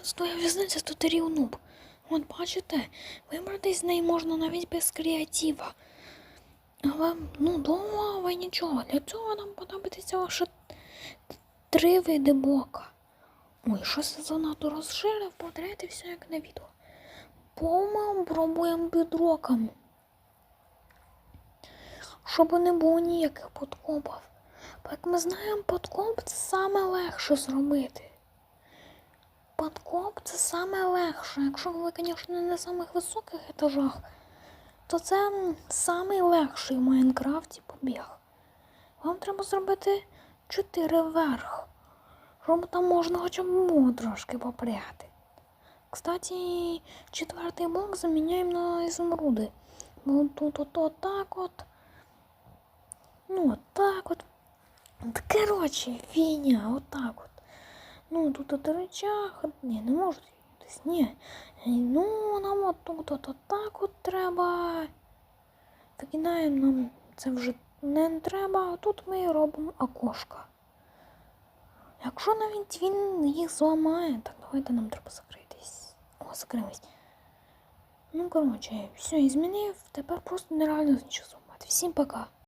це в'язниця, то ти рівнуб. От бачите, вибратись з неї можна навіть без креатива. Але, ну, довго, але нічого. Для цього нам понадобиться лише три види блока. Ой, щось я занадто розширив, потретє все як на відео. Помам пробуємо під роком. Щоб не було ніяких подкопів. Як ми знаємо, подкоп це саме легше зробити. Подкоп це саме легше. Якщо ви, звісно, не на самих високих етажах, то це м, самий легший в Майнкрафті побіг. Вам треба зробити 4 вверх, щоб там можна хоча б трошки попряти. Кстати, четвертий блок заміняємо на ізумруди. Бо тут от, отак от. Ну, от. От, коротше, фігня, отак от. Ну, тут от речах, ні, не можу десь, Ну, нам от тут от, отак от треба. Викидаємо нам це вже не треба, а тут ми робимо окошко. Якщо навіть він їх зламає, так давайте нам треба закритись. О, закрились. Ну, коротше, все, змінив, тепер просто нереально нічого зламати. Всім пока.